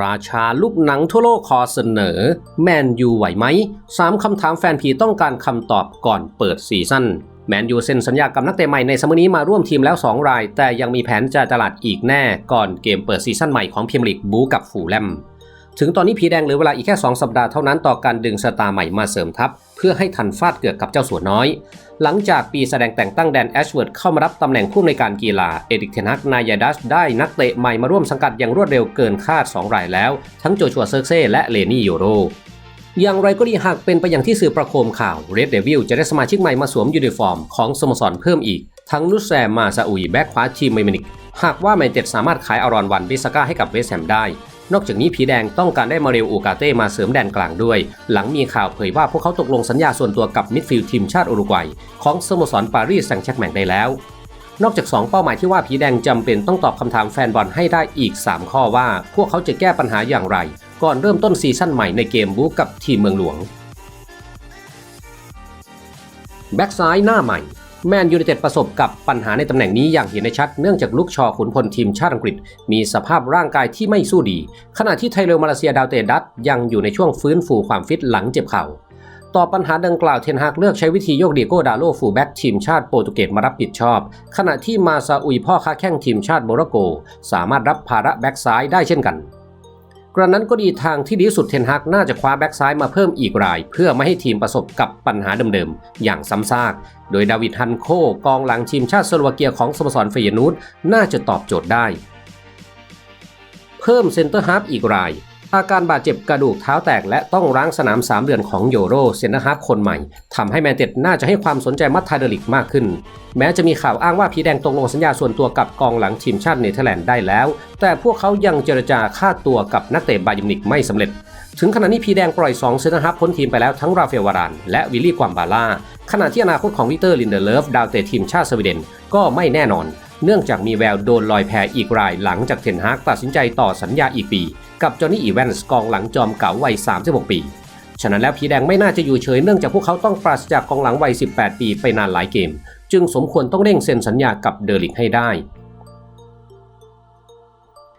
ราชาลูกหนังทั่วโลกขอเสนอ แมนยูไหวไหมสามคำถามแฟนผีต้องการคำตอบก่อนเปิดซีซั่นแมนยูเซ็นสัญญากับนักเตะใหม่ในสมนี้มาร่วมทีมแล้ว 2 ราย แต่ยังมีแผนจะตลาดอีกแน่ก่อนเกมเปิดซีซั่นใหม่ของพรีเมียร์ลีกบูกับฟูลแลม ถึงตอนนี้ผีแดงเหลือเวลาอีกแค่ 2 สัปดาห์เท่านั้นต่อการดึงสตาร์ใหม่มาเสริมทัพ เพื่อให้ทันฟาดเกือกกับเจ้าสัวน้อย หลังจากปีแสดงแต่งตั้งแดนแอชเวิร์ดเข้ามารับตำแหน่งผู้อำนการกีฬาเอดิกเทนักนายดัสได้นักเตะใหม่มาร่วมสังกัดอย่างรวดเร็วเกินคาด 2 รายแล้ว ทั้งโจชัวเซิร์เซ่และเลนี่โยโรอย่างไรก็ดีหากเป็นไปอย่างที่สื่อประโคมข่าวเรดเดวิลจะได้สมาชิกใหม่มาสวมยูนิฟอร์มของสโมสรเพิ่มอีก ทั้งนุสแซมมาซาอุยแบ็กขวาทีมเมมินิกหากว่าแมนเต็ดสามารถขายอารอนวันบิสก้าให้กับเวสแฮมได้ นอกจากนี้ผีแดงต้องการได้มาเรลอูกาเต้มาเสริมแดนกลางด้วย หลังมีข่าวเผยว่าพวกเขาตกลงสัญญาส่วนตัวกับมิดฟิลด์ทีมชาติอุรุกวัย ของสโมสรปารีสแซงต์แชร์กแมงได้แล้ว นอกจาก 2 เป้าหมายที่ว่าผีแดงจำเป็นต้องตอบคำถามแฟนบอลให้ได้อีก 3 ข้อว่า พวกเขาจะแก้ปัญหาอย่างไร ก่อนเริ่มต้นซีซั่นใหม่ในเกมบู๊กับทีมเมืองหลวงแบ็กซ้ายหน้าใหม่ แมนยูไนเต็ดประสบกับปัญหาในตำแหน่งนี้อย่างเห็นได้ชัด เนื่องจากลุกชอขุนพลทีมชาติอังกฤษ มีสภาพร่างกายที่ไม่สู้ดี ขณะที่ไทเรลมาเลเซียดาวเตดัตยังอยู่ในช่วงฟื้นฟูความฟิตหลังเจ็บเข่าต่อปัญหาดังกล่าวเทนฮากเลือกใช้วิธีโยกเดียโกดาโลฟูแบ็กทีมชาติโปรตุเกสมารับผิดชอบ ขณะที่มาซาอุยพ่อค้าแข้งทีมชาติโมร็อกโก สามารถรับภาระแบ็กซ้ายได้เช่นกัน กระนั้นก็ดีทางที่ดีสุดเทนฮากน่าจะคว้าแบ็กซ้ายมาเพิ่มอีกราย เพื่อไม่ให้ทีมประสบกับปัญหาเดิมๆ อย่างซ้ำซาก โดยดาวิดฮันโคกองหลังทีมชาติสโลวาเกียของสโมสรเฟยนูดน่าจะตอบโจทย์ได้ เพิ่มเซนเตอร์ฮาร์ฟอีกราย อาการบาดเจ็บกระดูกเท้าแตกและต้องร้างสนาม 3 เดือนของโยโรเซนเตอร์ฮาร์ฟคนใหม่ทำให้แมนเต็ดน่าจะให้ความสนใจมัตทาเดลิกมากขึ้น แม้จะมีข่าวอ้างว่าพีแดงตกลงสัญญาส่วนตัวกับกองหลังทีมชาติเนเธอร์แลนด์ได้แล้ว แต่พวกเขายังเจรจาค่าตัวกับนักเตะบายิมนิกไม่สำเร็จ ถึงขณะนี้พีแดงปล่อย2เซนเตอร์ฮาร์ฟพ้นทีมไปแล้วทั้งราเฟลวารานและวิลลี่กวามบาล่าขณะที่อนาคตของวิเตอร์ลินเดอร์เลฟดาวเตะทีมชาติสวีเดนก็ไม่แน่นอน เนื่องจากมีแววโดนลอยแพอีกรายหลังจากเทนฮากตัดสินใจต่อสัญญาอีกปี กับจอห์นนี่อีแวนส์กองหลังจอมเก่าวัย 36 ปี ฉะนั้นแล้วผีแดงไม่น่าจะอยู่เฉยเนื่องจากพวกเขาต้องปราศจากกองหลังวัย 18 ปีไปนานหลายเกม จึงสมควรต้องเร่งเซ็นสัญญากับเดอร์ลิกให้ได้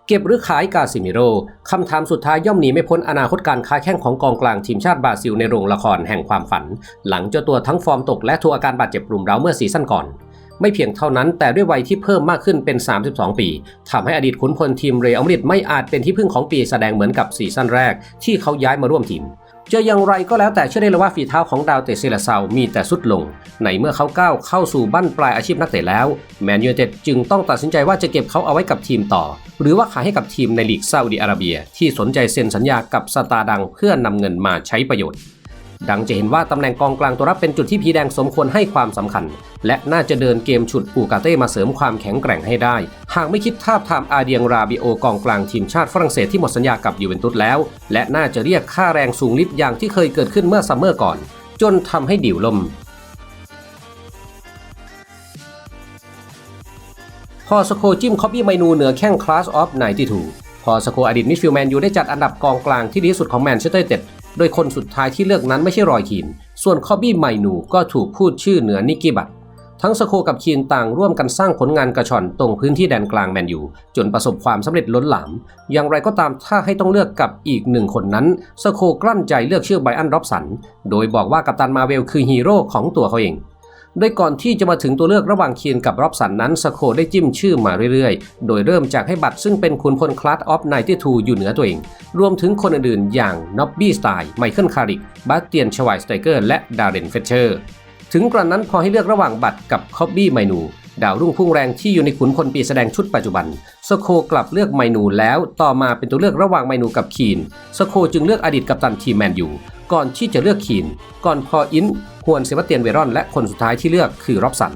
เก็บหรือขายกาซิมิโร่คำถามสุดท้ายย่อมหนีไม่พ้นอนาคตการค้าแข้งของกองกลางทีมชาติบราซิลในโรงละครแห่งความฝัน หลังเจ้าตัวทั้งฟอร์มตกและทัวอาการบาดเจ็บรุมเร้าเมื่อซีซั่นก่อน ไม่เพียงเท่านั้น แต่ด้วยวัยที่เพิ่มมากขึ้นเป็น 32 ปีทำให้อดีตขุนพลทีมเรอัลมาดริดไม่อาจเป็นที่พึ่งของปีแสดงเหมือนกับซีซั่นแรก ที่เขาย้ายมาร่วมทีมจะอย่างไรก็แล้วแต่เชื่อได้เลยว่าฝีเท้าของดาวเตะเซเลเซามีแต่สุดลง ในเมื่อเขาก้าวเข้าสู่บั้นปลายอาชีพนักเตะแล้ว แมนยูนเต็ดจึงต้องตัดสินใจว่าจะเก็บเขาเอาไว้กับทีมต่อ หรือว่าขายให้กับทีมในลีกซาอุดิอาระเบีย ที่สนใจเซ็นสัญญากับสตาร์ดังเพื่อนำเงินมาใช้ประโยชน์ ดังจะเห็นว่าตำแหน่งกองกลางตัวรับเป็นจุดที่พีแดงสมควรให้ความสำคัญ และน่าจะเดินเกมฉุดอูกาเต้มาเสริมความแข็งแกร่งให้ได้ หากไม่คิดทาบทามอาเดียงราบิโอกองกลางทีมชาติฝรั่งเศสที่หมดสัญญากับยูเวนตุสแล้ว และน่าจะเรียกค่าแรงสูงลิบอย่างที่เคยเกิดขึ้นเมื่อซัมเมอร์ก่อน จนทำให้ดิวลมพอสโคจิมคอปปี้ไมนูเหนือแข้งคลาสออฟ92พอสโคอดีตมิดฟิลด์แมนยูได้จัดอันดับกองกลางที่ดีที่สุดของแมนเชสเตอร์ยูไนเต็ด โดยคนสุดท้ายที่เลือกนั้นไม่ใช่รอยคีน ส่วนคอบบี้ไมนูก็ถูกพูดชื่อเหนือนิกกี้บัตทั้งสโคกับคีนต่างร่วมกันสร้างผลงานกระชอนตรงพื้นที่แดนกลางแมนยูจนประสบความสำเร็จล้นหลาม อย่างไรก็ตามถ้าให้ต้องเลือกกับอีกหนึ่งคนนั้นสโคกลั้นใจเลือกชื่อไบอันร็อบสัน โดยบอกว่ากัปตันมาเวลคือฮีโร่ของตัวเขาเอง โดยก่อนที่จะมาถึงตัวเลือกระหว่างเคียนกับร็อบสันนั้นสโคได้จิ้มชื่อมาเรื่อยๆ โดยเริ่มจากให้บัตรซึ่งเป็นขุนพลคลาสออฟไนที่ทูอยู่เหนือตัวเอง รวมถึงคนอื่นๆ อย่างน็อบบี้สไตล์ไมเคิลคาริกบาสเตียนชวายสไตเกอร์และดาเรนเฟเชอร์ถึงกระนั้นพอให้เลือกระหว่างบัตรกับคอบบี้ไมนูดาวรุ่งพุ่งแรงที่อยู่ในขุนพลปีแสดงชุดปัจจุบัน สโคกลับเลือกไมนูแล้วต่อมาเป็นตัวเลือกระหว่างไมนูกับคีน สโคจึงเลือกอดีตกัปตันทีมแมนยู ก่อนที่จะเลือกคีน ก่อนพออิน ฮวนเซบาสเตียนเวรอน และคนสุดท้ายที่เลือกคือร็อบสัน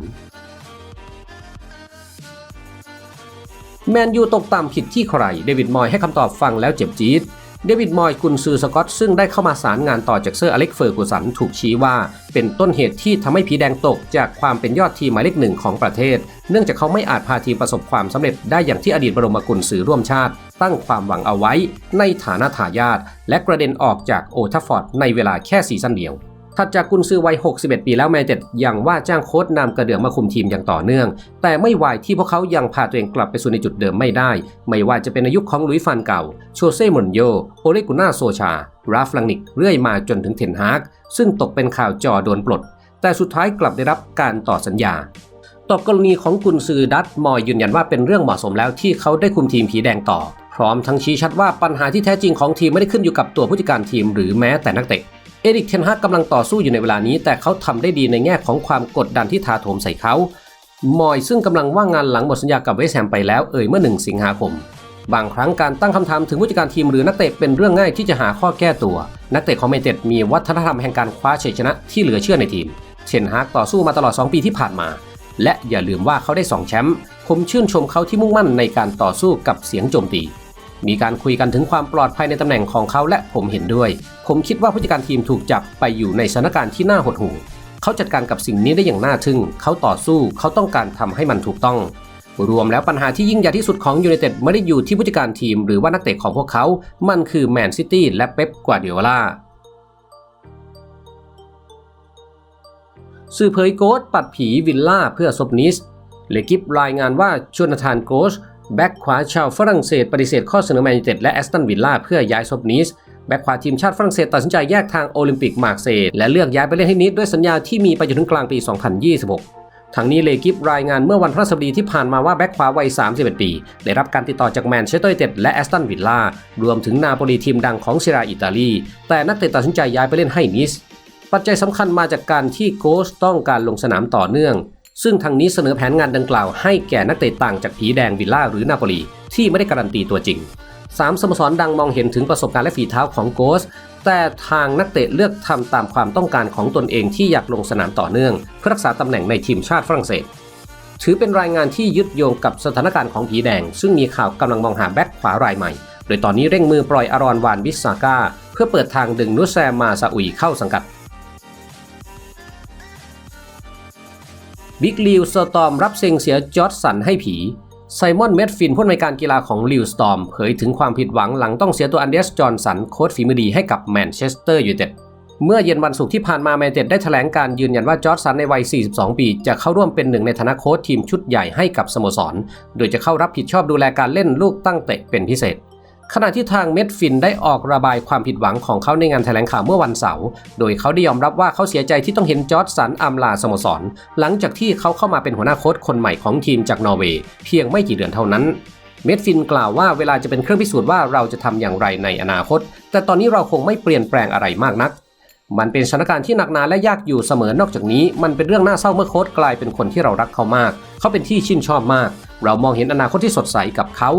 แมนยูตกต่ำผิดที่ใคร เดวิดมอยให้คำตอบฟังแล้วเจ็บจี๊ด เดวิดมอยกุนซือสกอตซึ่งได้เข้ามาสารงานต่อจากเซอร์อเล็กเฟอร์กูสันถูกชี้ว่า เป็นต้นเหตุที่ทำให้ผีแดงตกจากความเป็นยอดทีมหมายเลขหนึ่งของประเทศ เนื่องจากเขาไม่อาจพาทีมประสบความสำเร็จได้อย่างที่อดีตบรมกุนซือร่วมชาติ ตั้งความหวังเอาไว้ในฐานะทายาทและกระเด็นออกจากโอทัฟฟอร์ดในเวลาแค่ซีซั่นเดียว ถัดจากกุนซือวัย 61 ปีแล้วแมนเต็ดยังว่าจ้างโค้ชนำกระเดื่องมาคุมทีมอย่างต่อเนื่อง แต่ไม่วายที่พวกเขายังพาตัวเองกลับไปสู่ในจุดเดิมไม่ได้ ไม่ว่าจะเป็นในยุคของลุยฟานเก่า โชเซ่มอนโย โอเลกุน่าโซชา ราฟลังนิก เรื่อยมาจนถึงเทนฮาก ซึ่งตกเป็นข่าวจอโดนปลด แต่สุดท้ายกลับได้รับการต่อสัญญาต่อกรณีของกุนซือดัตมอยยืนยันว่าเป็นเรื่องเหมาะสมแล้วที่เขาได้คุมทีมผีแดงต่อ พร้อมทั้งชี้ชัดว่าปัญหาที่แท้จริงของทีมไม่ได้ขึ้นอยู่กับตัวผู้จัดการทีมหรือแม้แต่นักเตะ เอริกเทนฮากกำลังต่อสู้อยู่ในเวลานี้ แต่เขาทำได้ดีในแง่ของความกดดันที่ถาโถมใส่เขามอยซึ่งกำลังว่างงานหลังหมดสัญญากับเวสต์แฮมไปแล้วเอ่ยเมื่อหนึ่งสิงหาคม บางครั้งการตั้งคำถามถึงผู้จัดการทีมหรือนักเตะเป็นเรื่องง่ายที่จะหาข้อแก้ตัว นักเตะของแมนเต็ดมีวัฒนธรรมแห่งการคว้าชัยชนะที่เหลือเชื่อในทีม เชนฮากต่อสู้มาตลอด 2 ปีที่ผ่านมา และอย่าลืมว่าเขาได้ 2 แชมป์ผมชื่นชมเขาที่มุ่งมั่นในการต่อสู้กับเสียงโจมตี มีการคุยกันถึงความปลอดภัยในตำแหน่งของเขาและผมเห็นด้วย ผมคิดว่าผู้จัดการทีมถูกจับไปอยู่ในสถานการณ์ที่น่าหดหู่เขาจัดการกับสิ่งนี้ได้อย่างน่าทึ่ง เขาต่อสู้เขาต้องการทำให้มันถูกต้อง รวมแล้วปัญหาที่ยิ่งใหญ่ที่สุดของยูไนเต็ดไม่ได้อยู่ที่ผู้จัดการทีมหรือว่านักเตะของพวกเขา มันคือแมนซิตี้และเป๊ปกวาร์ดิโอลาสื่อเผยโกสปัดผีวิลล่าเพื่อซบนิสเลกิฟรายงานว่าชวนธานโกส แบ็กขวาชาวฝรั่งเศสปฏิเสธข้อเสนอแมนยูเต็ดและแอสตันวิลล่าเพื่อย้ายซบนิสแบ็กขวาทีมชาติฝรั่งเศสตัดสินใจแยกทางโอลิมปิกมาร์กเซย์และเลือกย้ายไปเล่นให้นิสด้วยสัญญาที่มีไปจนถึงกลางปี 2026 ทั้งนี้เลกิฟรายงานเมื่อวันพฤหัสบดีที่ผ่านมาว่าแบ็กขวาวัย 31 ปี ได้รับการติดต่อจากแมนเชสเตอร์ยูไนเต็ดและแอสตันวิลล่ารวมถึงนาโปลีทีมดังของเซราอิตาลี แต่นักเตะตัดสินใจย้ายไปเล่นให้นิสปัจจัยสำคัญมาจากการที่โกสต้องการลงสนามต่อเนื่อง ซึ่งทางนี้เสนอแผนงานดังกล่าวให้แก่นักเตะต่างจากผีแดงวิลล่าหรือนาโปลีที่ไม่ได้การันตีตัวจริงสามสโมสรดังมองเห็นถึงประสบการณ์และฝีเท้าของโกส แต่ทางนักเตะเลือกทำตามความต้องการของตนเองที่อยากลงสนามต่อเนื่องเพื่อรักษาตำแหน่งในทีมชาติฝรั่งเศส ถือเป็นรายงานที่ยึดโยงกับสถานการณ์ของผีแดง ซึ่งมีข่าวกำลังมองหาแบ็คขวารายใหม่ โดยตอนนี้เร่งมือปล่อยอารอนวานวิสซาก้าเพื่อเปิดทางดึงนุสแซมมาซาอุยเข้าสังกัด บิ๊กลิวสตอมรับเซ็งเสียจอร์ดสันให้ผีไซมอนเมดฟินผู้อำนวยการกีฬาของลิวสตอมเผยถึงความผิดหวังหลังต้องเสียตัวอันเดรสจอห์นสันโค้ชฝีมือดีให้กับแมนเชสเตอร์ยูไนเต็ดเมื่อเย็นวันศุกร์ที่ผ่านมาแมนเตอร์ได้แถลงการยืนยันว่าจอร์ดสันในวัย 42 ปี จะเข้าร่วมเป็นหนึ่งในฐานะโค้ชทีมชุดใหญ่ให้กับสโมสร โดยจะเข้ารับผิดชอบดูแลการเล่นลูกตั้งเตะเป็นพิเศษ ขณะที่ทางเม็ดฟินได้ออกระบายความผิดหวังของเขาในงานแถลงข่าวเมื่อวันเสาร์ โดยเขาได้ยอมรับว่าเขาเสียใจที่ต้องเห็นจอร์ดสันอัมลาสโมสร หลังจากที่เขาเข้ามาเป็นหัวหน้าโค้ชคนใหม่ของทีมจากนอร์เวย์เพียงไม่กี่เดือนเท่านั้น เม็ดฟินกล่าวว่าเวลาจะเป็นเครื่องพิสูจน์ว่าเราจะทำอย่างไรในอนาคต แต่ตอนนี้เราคงไม่เปลี่ยนแปลงอะไรมากนัก มันเป็นสถานการณ์ที่หนักหนาและยากอยู่เสมอนอกจากนี้ มันเป็นเรื่องน่าเศร้าเมื่อโค้ชกลายเป็นคนที่เรารักเขามาก เขาเป็นที่ชื่นชอบมาก เรามองเห็นอนาคตที่สดใสกับเขา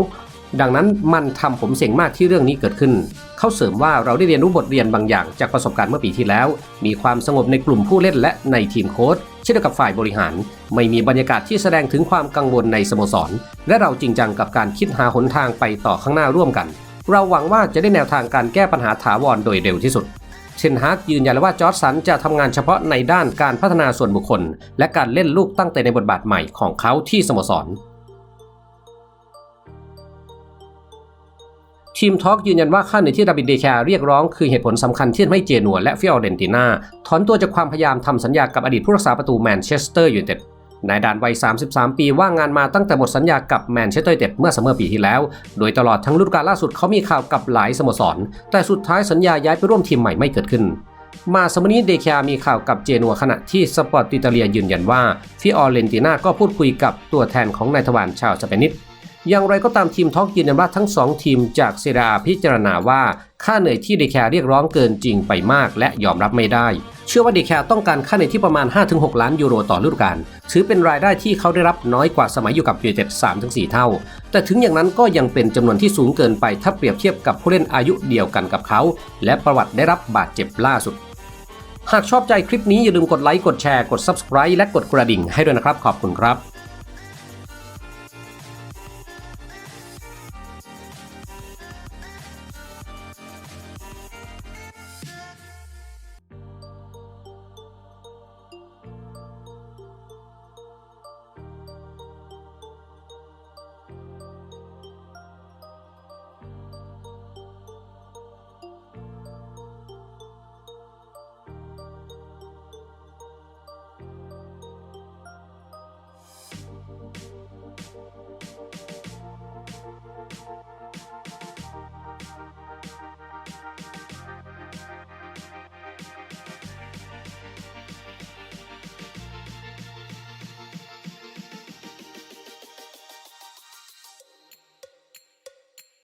ดังนั้นมันทำผมเสี่ยงมากที่เรื่องนี้เกิดขึ้น เขาเสริมว่าเราได้เรียนรู้บทเรียนบางอย่างจากประสบการณ์เมื่อปีที่แล้ว มีความสงบในกลุ่มผู้เล่นและในทีมโค้ชเช่นเดียวกับฝ่ายบริหาร ไม่มีบรรยากาศที่แสดงถึงความกังวลในสโมสร และเราจริงจังกับการคิดหาหนทางไปต่อข้างหน้าร่วมกัน เราหวังว่าจะได้แนวทางการแก้ปัญหาถาวรโดยเร็วที่สุดเชนฮากยืนยันว่าจอร์จสันจะทำงานเฉพาะในด้านการพัฒนาส่วนบุคคล และการเล่นลูกตั้งแต่ในบทบาทใหม่ของเขาที่สโมสร ทีมทอล์กยืนยันว่าค่าเหนื่อยที่ดาบิดเดแคร์เรียกร้องคือเหตุผลสำคัญที่ทำให้เจนัวและฟิออเรนติน่าถอนตัวจากความพยายามทำสัญญากับอดีตผู้รักษาประตูแมนเชสเตอร์ยูไนเต็ดนายดานวัย 33 ปีว่างงานมาตั้งแต่หมดสัญญากับแมนเชสเตอร์ยูไนเต็ดเมื่อซัมเมอร์ปีที่แล้ว โดยตลอดทั้งฤดูกาลล่าสุดเขามีข่าวกับหลายสโมสร แต่สุดท้ายสัญญาย้ายไปร่วมทีมใหม่ไม่เกิดขึ้น มาสมนี้เดคามีข่าวกับเจนัวขณะที่สปอร์ตอิตาเลียยืนยันว่าฟิออเรนติน่าก็พูดคุยกับตัวแทนของนายทวารชาวสเปนิส อย่างไรก็ตามทีมทอกยืนยันว่าทั้ง 2 ทีมจากเซราพิจารณาว่าค่าเหนื่อยที่เดแคร์เรียกร้องเกินจริงไปมากและยอมรับไม่ได้ เชื่อว่าเดแคร์ต้องการค่าเหนื่อยที่ประมาณ 5-6 ล้านยูโรต่อฤดูกาลถือเป็นรายได้ที่เขาได้รับน้อยกว่าสมัยอยู่กับยูไนเต็ด3-4 เท่า แต่ถึงอย่างนั้นก็ยังเป็นจำนวนที่สูงเกินไปถ้าเปรียบเทียบกับผู้เล่นอายุเดียวกันกับเขา และประวัติได้รับบาดเจ็บล่าสุดหากชอบใจคลิปนี้อย่าลืมกดไลค์กดแชร์กด Subscribe และกดกระดิ่งให้ด้วยนะครับขอบคุณครับ